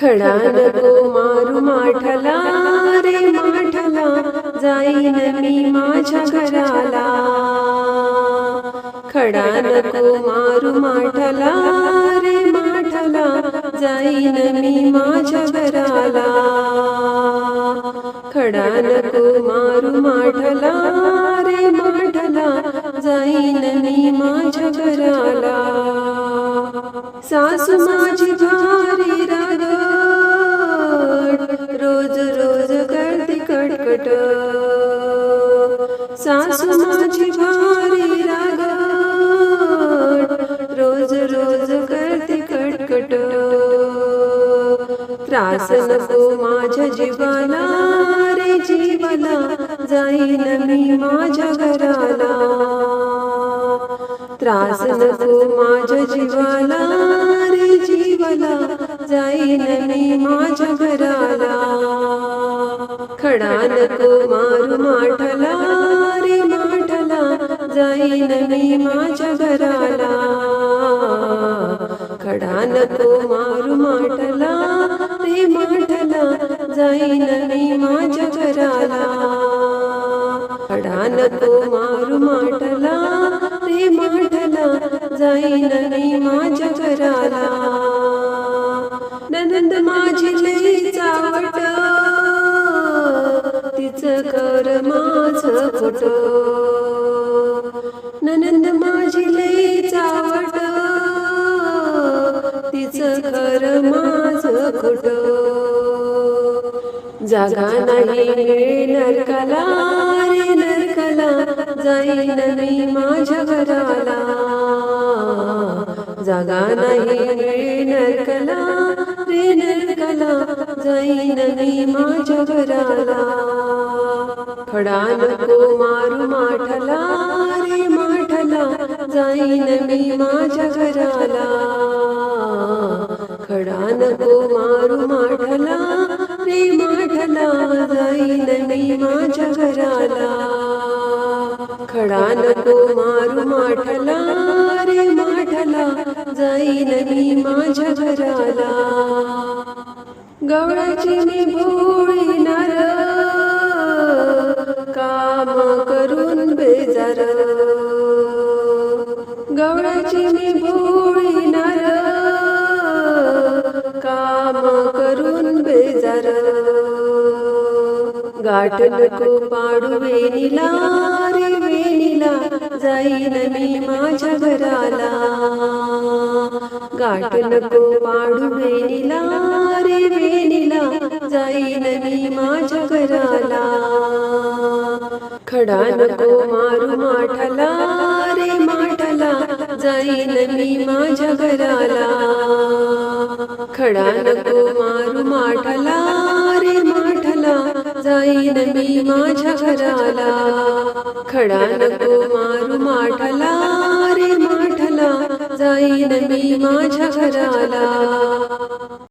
खडा नको मारू माठला रे माठला जाईन मी माझ्या घराला. खडा नको मारू माठला रे माठला जाईन मी माझ्या घराला. खडा नको मारू माठला सासू माझी भारी रागड रोज रोज करते कडकट सासू माझी भारी रागड रोज रोज करते कडकट त्रास नको माझ्या जीवाला रे जीवाला जाईन मी माझ्या घराला. त्रास नको माझ्या जीवाला रे जीवाला जाईन मी माझ्या घराला. खडा नको मारू माठला रे माठला जाईन मी माझ्या घराला. खडा नको मारू माठला रे माठला जाईन मी माझ्या घराला. खडा नको मारू माठला रे माठला जाईन मी माझ्या घराला. ननंद माझी लई चावट. तिचं कर माझ खोट ननंद माझी लई चावट. तिचं कर माझ खोट जागा नाही नरकला रे नरकला. जाईन नाही माझ्या घराला. जागा नाही नरकला रे नरकला जाईन नाही माझ्या घराला. खडा नको मारू माठला रे माठला जाईन मी माझ्या घराला. खडा नको मारू माठला रे माठला जाईन मी माझ्या घराला. खडा तो मारू माठला रे माठला जाईन मी माझ्या घराला. गवळाची मी भोळी गाठ नको पाडू वेणीला रे वेणीला जाईन मी माझ्या घराला. गाठ नको पाडू वेणीला रे वेणीला जाईन मी माझ्या घराला. खडा नको मारू माठला रे माठला जाईन मी माझ्या घराला. खडा नको मारू माठला माठला जाईन मी माझ्या घराला. खडा नको मारू माठला. रे माठला जाईन मी माझ्या घराला.